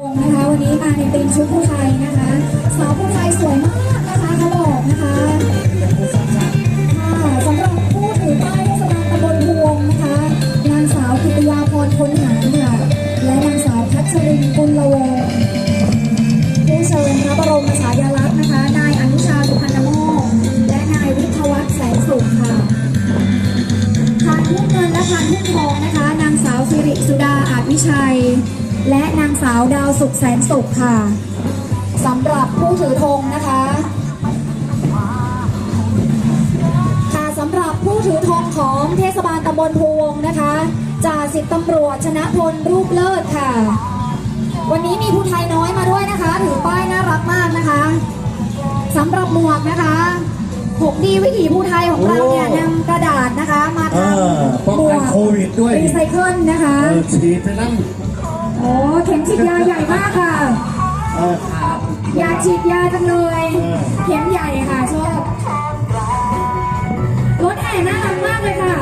วงนะคะวันนี้มาในธีมชุดผู้ไทยนะคะสาวผู้ไทยสวยมากนะคะเขาบอกนะคะค่ะสำหรับผู้ถือป้ายเทศบาลตำบลพวงนะคะนางสาวกิตยาพรคนหารค่ะและนางสาวพัชรินกุลวงผู้เชิญพระบรมฉายาลักษณ์นะคะนายอนุชาสุพรรณโมกและนายวิทวัฒน์แสงสุขค่ะพานทุ่งเงินและพานทุ่งทองนะคะ นางสาวสิริสุดาอาจวิชัย และนางสาวดาวสุขแสนสุขค่ะสำหรับผู้ถือธงนะคะค่ะสำหรับผู้ถือธงของเทศบาลตำบลพวงนะคะจ่าสิบตำรวจชนะพลรูปเลิศค่ะ วันนี้มีผู้ไทยน้อยมาด้วยนะคะถือป้ายน่ารักมากนะคะสำหรับหมวกนะคะหกดีวิถีผู้ไทยของเราเนี่ยนำกระดาษนะคะ มาเอทอป้องำหมวกันกโควิดด้วยรีไซเคิลนะคะเออฉีดไปนั่งโอ้เข็มฉีดยาใหญ่มากค่ะ เออครับอยากฉีดยาจังเลยเออเข็มใหญ่ค่ะชอบรถแห่น่ารักมากเลยค่ะ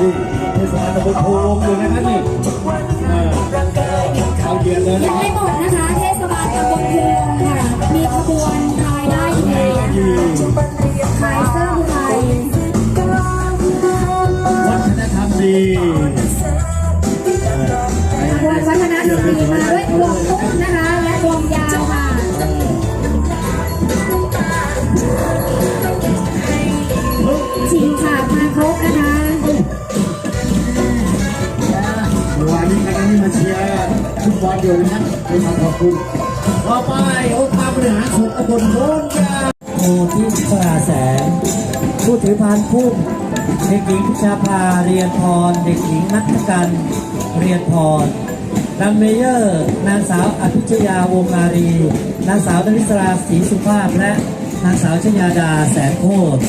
นี่เทศบาลตำบลโพลงอยู่นะครับนี่เออเอาเย็นเลยนะยังไม่หมดนะคะ เทศบาลตำบลพวงค่ะ มีขบวนพายได้อีกแล้วดี ขายเสื้อผู้ไทย วนวัฒนธรรมดีมาด้วยวมตุ้มนะคะ และวมยาวค่ะฉีกขาดมาครบนะคะวานนี้คณะนี้มาเชียร์ฟุตบอลอยู่นะครับขอบคุณต่อไปองค์การบริหารส่วนตำบลโพนยาโมที่สราแสงผู้ถือพานพุ่ม เด็กหญิงพิชาภาเรียนพร เด็กหญิงนัทกันเรียนพรดัมเมเยอร์ นางสาวอภิชยาวงอารี นางสาวนริศราศรีสุภาพ และนางสาวชยาดาแสนโคตร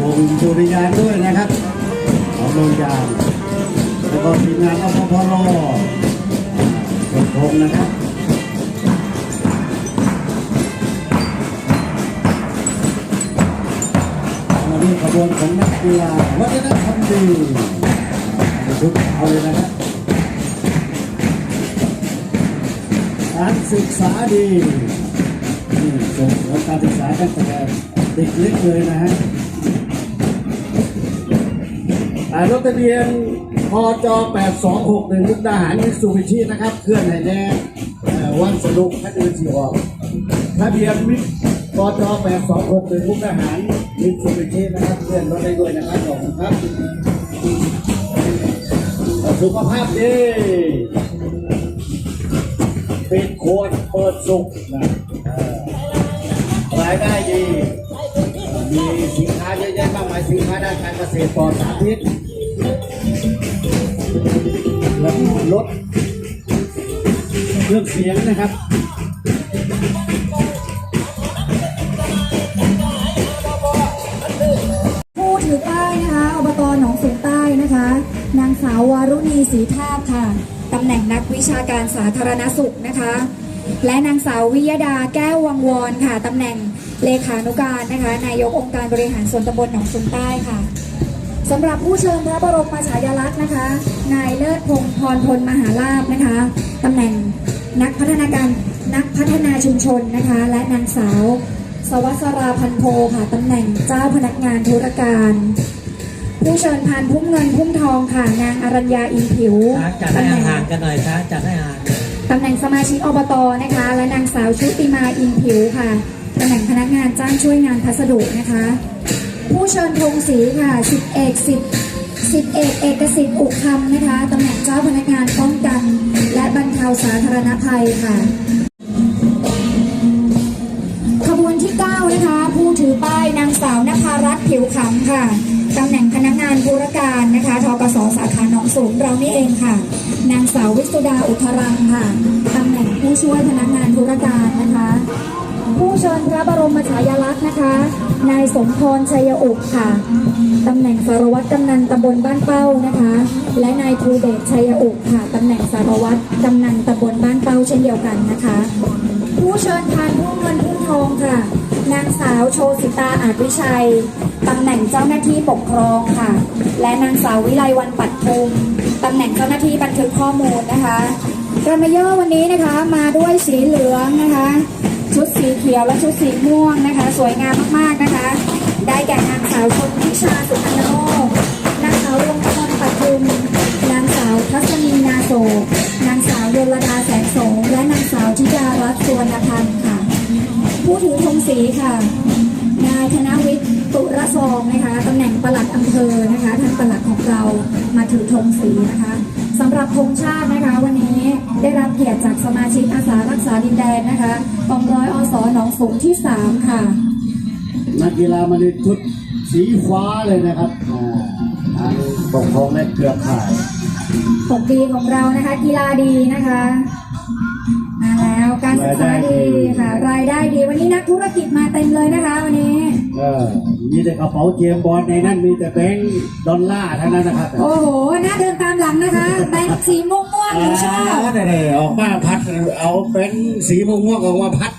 วงดุริยางด้วยนะครับของโรงยางแล้วก็ทีมงานอพพลกดทงนะครับ มาดูขบวนของนักกีฬาวัฒนธรรมดีชุดเอาเลยนะครับการศึกษาดีนี่ส่งเสริมการศึกษาตั้งแต่เด็กเล็กเลยนะฮะรถทะเบียนพจ8261มุกดาหารมิตซูบิชินะครับ เคลื่อนไหนแน่วันสรุปคันอื่นที่ออกทะเบียนมิตพจ8261มุกดาหาร มิตซูบิชินะครับเคลื่อนรถได้ด้วยนะครับขอบคุณครับสุขภาพดีปิดขวดเปิดสุกนะรายได้ดี มีสินค้าเยอะแยะมากมายสินค้าด้านการเกษตรปลอดสารพิษแล้วก็ลดเครื่องเสียงนะครับ ณีศรีทาบค่ะตำแหน่งนักวิชาการสาธารณสุขนะคะ และนางสาววิยดาแก้ววังวอนค่ะตำแหน่งเลขานุการนะคะนายกองค์การบริหารส่วนตำบลหนองสูงใต้ค่ะสำหรับผู้เชิญพระบรมฉายาลักษณ์นะคะ นายเลิศพงศ์พรพลมหาลาภนะคะตำแหน่งนักพัฒนาการนักพัฒนาชุมชนนะคะ และนางสาว สวัสราพันโพค่ะตำแหน่งเจ้าพนักงานธุรการ ผู้เชิญพานพุ่มเงินพุ่มทองค่ะนางอรัญญาอินผิวช้างจัดให้ตำแหน่งห่างๆกันหน่อยช้างจัดให้ห่างตำแหน่งสมาชิกอบตนะคะ และนางสาวชุติมาอินผิวค่ะตำแหน่งพนักงานจ้างช่วยงานพัสดุนะคะ ผู้เชิญธงศรีค่ะสิบเอกสิบสิบเอกเอกสิทธิ์อุคำนะคะตำแหน่งเจ้าพนักงานป้องกัน และบรรเทาสาธารณภัยค่ะขบวนที่ 9 นะคะ ผู้ถือป้ายนางสาวนภารัตน์ผิวขำค่ะตำแห พนักงานธุรการนะคะทกสสาขาหนองสูงเรานี่เองค่ะ นางสาววิสุดาอุทรังค่ะตำแหน่งผู้ช่วยพนักงานธุรการนะคะ ผู้เชิญพระบรมฉายาลักษณ์นะคะ นายสมพรชัยอุกค่ะตำแหน่งสารวัตรกำนันตำบลบ้านเป้านะคะ และนายภูเดชชัยอุกค่ะตำแหน่งสารวัตรกำนันตำบลบ้านเป้าเช่นเดียวกันนะคะ ผู้เชิญพานผู้เงินผู้ทองค่ะ นางสาวโชสิตาอาจวิชัย ตำแหน่งเจ้าหน้าที่ปกครองค่ะ และนางสาววิไลวันปัดทุมตำแหน่งเจ้าหน้าที่บันทึกข้อมูลนะคะรมเยอร์วันนี้นะคะมาด้วยสีเหลืองนะคะ ชุดสีเขียวและชุดสีม่วงนะคะ สวยงามมากๆนะคะ ได้แก่นางสาวชมพิชาสุพรรณโนนางสาววงกมลปัทุมนางสาวทัศนีนาโศกนางสาวโยลดาแสงโสงและนางสาวธิดารัตน์สวนพันธ์ค่ะ ผู้ถือธงสีค่ะ นายธนวิทย์ ตุระซองนะคะตำแหน่งปลัดอำเภอนะคะทางปลัดของเรามาถือธงสีนะคะสำหรับธงชาตินะคะวันนี้ได้รับเกียรติจากสมาชิกอาสารักษาดินแดนนะคะกองร้อยอสหนองสูงที่ 3 ค่ะ นักกีฬามาในชุดสีฟ้าเลยนะครับอ่าทางปกครองและเครือข่ายปกดีของเรานะคะกีฬาดีนะคะมา แล้วการศึกษาดีค่ะ รายได้ดีวันนี้นักธุรกิจมาเต็มเลยนะคะวันนี้ เออมีแต่กระเป๋าเจมส์บอลในนั้นมีแต่แบงค์ดอลลาร์ทั้งนั้นนะครับโอ้โหน่าเดินตามหลังนะคะ แบงค์สีม่วงม่วงๆหนูชอบได้ๆออกมาพัดเอาแบงค์สีม่วงๆออกมาพัด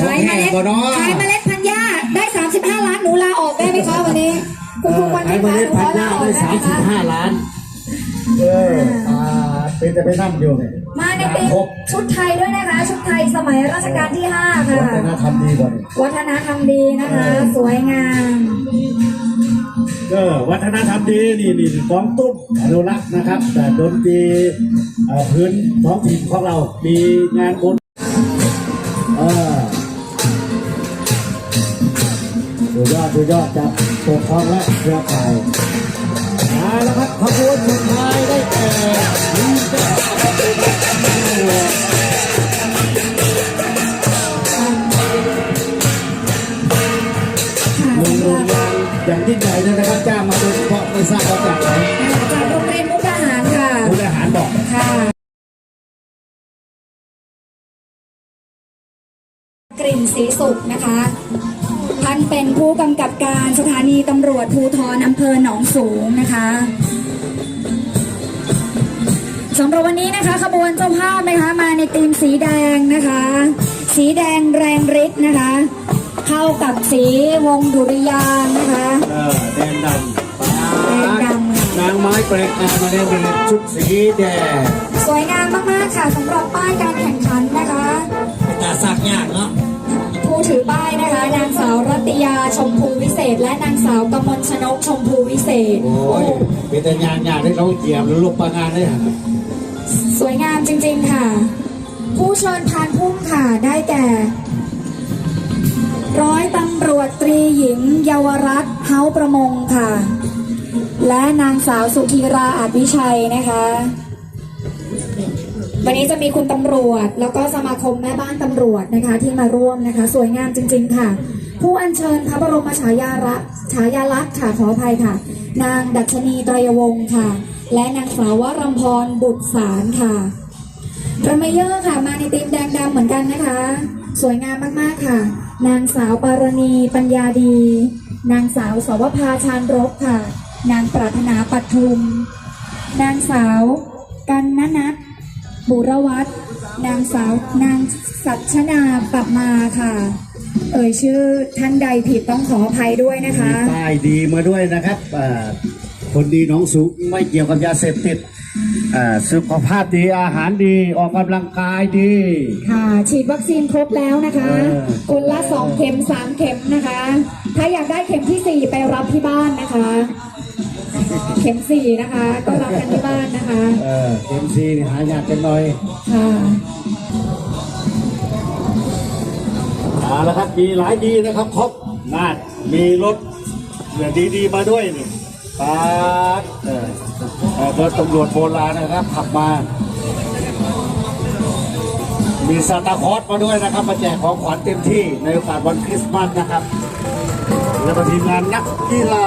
ขายเมล็ดบ่เนาะขายเมล็ดพันธุ์หญ้าได้35ล้านหนูลาออกได้ไหมคะวันนี้คุณครูวันขายนี้เมคะล็ดหนูพัขนอธุ์หลาญ้าออกได้ได้สามไหมสิบคะห้าล้านเอออ่า เป็นแต่ไปนั่งอยู่เนี่ยมาในปีชุดไทยด้วยนะคะ ชุดไทยสมัยรัชกาลที่5ค่ะวัฒนธรรมดีกว่านี่วัฒนธรรมดีนะคะ สวยงามเออวัฒนธรรมดีนี่นี่กองตุ้มอนุรักษ์นะครับ แต่ดนตรีเอ่อพื้นท้องถิ่นของเรา มีงานบุญเออสุดยอดสุดยอดจากปกครองและเครือข่าย มาแล้วครับขบวนสุดท้ายได้แก่ลิงแก่โรงเรียนอย่างยิ่งใหญ่เลยนะครับจ้างมาโดยเฉพาะไม่ทราบว่าจากไหนจากโรงเรียนมุกดาหารค่ะผู้บริหารบอกค่ะกลิ่นสีสุขนะคะ ท่านเป็นผู้กำกับการสถานีตำรวจภูธรอำเภอหนองสูงนะคะสำหรับวันนี้นะคะขบวนเจ้าภาพนะคะมาในธีมสีแดงนะคะ สีแดงแรงฤทธิ์นะคะ เข้ากับสีวงดุริยางค์นะคะเออแดงดำปาแดงดำค่ะนางไม้แปลกตามาในเป็นชุดสีแดงสวยงามมากๆค่ะสำหรับป้ายการแข่งขันนะคะตาสักยากเนาะผู้ ถือป้ายนะคะ นางสาวรัตยาชมพูวิเศษ และนางสาวกมลชนกชมพูวิเศษ โอ้ยเป็นแต่งานงานที่เขาเกี่ยมหรือลูกปลางานเลยอะสวยงามจริงๆค่ะ ผู้เชิญพานพุ่มค่ะได้แก่ ร้อยตำรวจตรีหญิงเยาวรัตน์เฮาประมงค่ะ และนางสาวสุธีราอาจวิชัยนะคะ วันนี้จะมีคุณตำรวจ แล้วก็สมาคมแม่บ้านตำรวจนะคะ ที่มาร่วมนะคะ สวยงามจริง ๆ ค่ะ ผู้อัญเชิญพระบรมฉายาลักษณ์ฉายาลักษณ์ค่ะขออภัยค่ะ นางดัชนีไตรยวงศ์ค่ะ และนางสาววรำพรบุตรสารค่ะรามเยอร์ค่ะ มาในธีมแดงดำเหมือนกันนะคะ สวยงามมากๆค่ะ นางสาวปารณีปัญญาดี นางสาวสวภาชานรบค่ะ นางปรารถนาปัทุม นางสาวกันนนัท บุรวัตรนางสาวนางสัชนาปรับมาค่ะ เอ่ยชื่อท่านใดผิดต้องขออภัยด้วยนะคะ มีป้ายดีมาด้วยนะครับอ่าคนดีหน้องสูงไม่เกี่ยวกับยาเสพติดอ่าสุขภาพดีอาหารดีออกกำลังกายดี ค่ะ ฉีดวัคซีนครบแล้วนะคะ เออ คนละ 2 เข็ม 3 เข็มนะคะ ถ้าอยากได้เข็มที่ 4 ไปรับที่บ้านนะคะ เข็ม4นะคะ ก็รับกันที่บ้านนะคะเออเอ็มซีหายากกันหน่อยค่ะเอาละครับมีหลายดีนะครับครบนาดมีรถเรือดีๆมาด้วยนี่ปาดเออเออรถตำรวจโบราณนะครับขับมา มีซานตาคลอสมาด้วยนะครับมาแจกของขวัญเต็มที่ในโอกาสวันคริสต์มาสนะครับ และมาทีมงานนักกีฬา